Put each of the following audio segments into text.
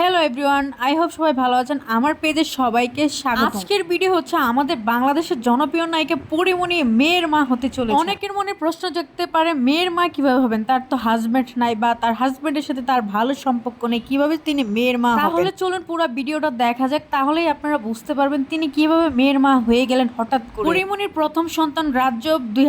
Hello everyone I hope সবাই ভালো আছেন। আমার পেজে সবাইকে স্বাগত আজকের ভিডিও হচ্ছে আমাদের বাংলাদেশের জনপ্রিয় নায়িকা পরিমণি মেয়ের মা হতে চলে অনেকের মনে প্রশ্ন জাগতে পারে মেয়ের মা কীভাবে হবেন? তার তো হাজবেন্ড নাই বা তার হাজবেন্ডের সাথে তার ভালো সম্পর্ক নেই কীভাবে তিনি মেয়ের মা তাহলে চলুন পুরো ভিডিওটা দেখা যাক তাহলেই আপনারা বুঝতে পারবেন তিনি কীভাবে মেয়ের মা হয়ে গেলেন হঠাৎ করে। পরিমণির প্রথম সন্তান রাজ্য দুই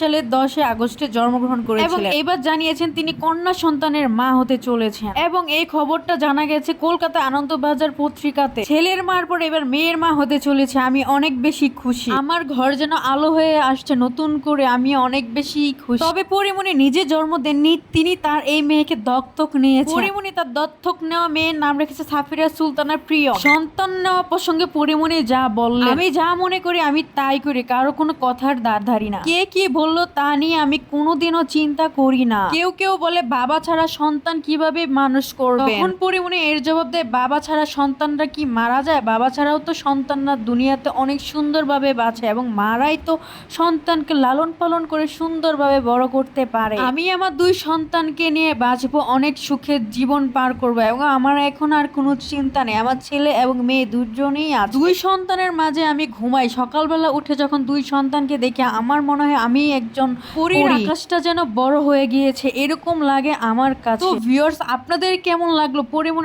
সালে দশই আগস্টে জন্মগ্রহণ করেছিলেন। এবং এবার জানিয়েছেন তিনি কন্যা সন্তানের মা হতে চলেছেন। এবং এই খবরটা জানা গেছে কলকাতা আনন্দবাজার পত্রিকাতে। ছেলের মার পর এবার মেয়ের মা হতে চলেছে, আমি অনেক বেশি খুশি। আমার ঘর যেন আলো হয়ে আসছে নতুন করে, আমি অনেক বেশি খুশি। তবে পরিমণি নিজে জন্ম দেননি, তিনি তার এই মেয়েকে দত্তক নিয়েছে পরিমণি তার দত্তক নেওয়া মেয়ের নাম রেখেছে সাফিরা সুলতানার প্রিয়। সন্তান নেওয়া প্রসঙ্গে পরিমণি যা বললেন, আমি যা মনে করি আমি তাই করি, কারও কোনো কথার দাঁড় ধারি না। কে কি বলল তা নিয়ে আমি কোনোদিনও চিন্তা করি না। কেউ কেউ বলে বাবা ছাড়া সন্তান কীভাবে মানুষ করবে? তখন পরিমণি এর জবাব দেয় বাবা ছাড়া সন্তানরা কি মারা যায়? বাবা ছাড়াও তো সন্তানরা দুনিয়াতে অনেক সুন্দরভাবে বাঁচে এবং মারাই তো সন্তানকে লালন পালন করে সুন্দরভাবে বড় করতে পারে। আমি আমার দুই সন্তানকে নিয়ে বাঁচবো অনেক সুখের জীবন পার করব এবং আমার এখন আর কোনো চিন্তা নেই। আমার ছেলে এবং মেয়ে দুজনেই আছে। দুই সন্তানের মাঝে আমি ঘুমাই। সকালবেলা উঠে যখন দুই সন্তানকে দেখে আমার মনে হয় আমি একজন পরীর আকাশটা যেন বড় হয়ে গিয়েছে এরকম লাগে আমার কাছে। তো ভিউয়ার্স আপনাদের কেমন লাগল?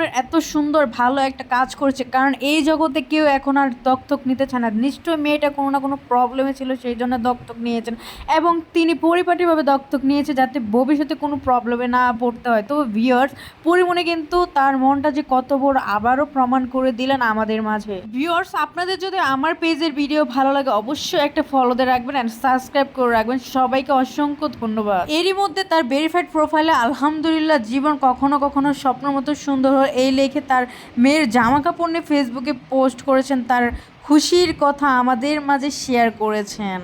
পরিমণের এত সুন্দর, ভালো একটা কাজ করছে। কারণ এই জগতে কেউ এখন আর দত্তক নিতে চায় না। নিশ্চয়ই মেয়েটা কোনো না কোনো প্রবলেমে ছিল, সেই জন্য দত্তক নিয়েছেন। এবং তিনি পরিপাটিভাবে দত্তক নিয়েছে যাতে ভবিষ্যতে কোনো প্রবলেমে না পড়তে হয়। তো ভিউয়ার্স পরিমণি কিন্তু তার মনটা যে কত বড় আবারও প্রমাণ করে দিলেন আমাদের মাঝে। ভিউয়ার্স আপনাদের যদি আমার পেজের ভিডিও ভালো লাগে, অবশ্যই একটা ফলো দিয়ে রাখবেন অ্যান্ড সাবস্ক্রাইব করে রাখবেন। সবাইকে অসংখ্য ধন্যবাদ। এরই মধ্যে তার ভেরিফাইড প্রোফাইলে আলহামদুলিল্লাহ জীবন কখনো কখনো স্বপ্ন মতো সুন্দর হয় এই লেখে তার মেয়ের জামা কাপড় নিয়ে ফেসবুকে পোস্ট করেছেন, তার খুশির কথা আমাদের মাঝে শেয়ার করেছেন।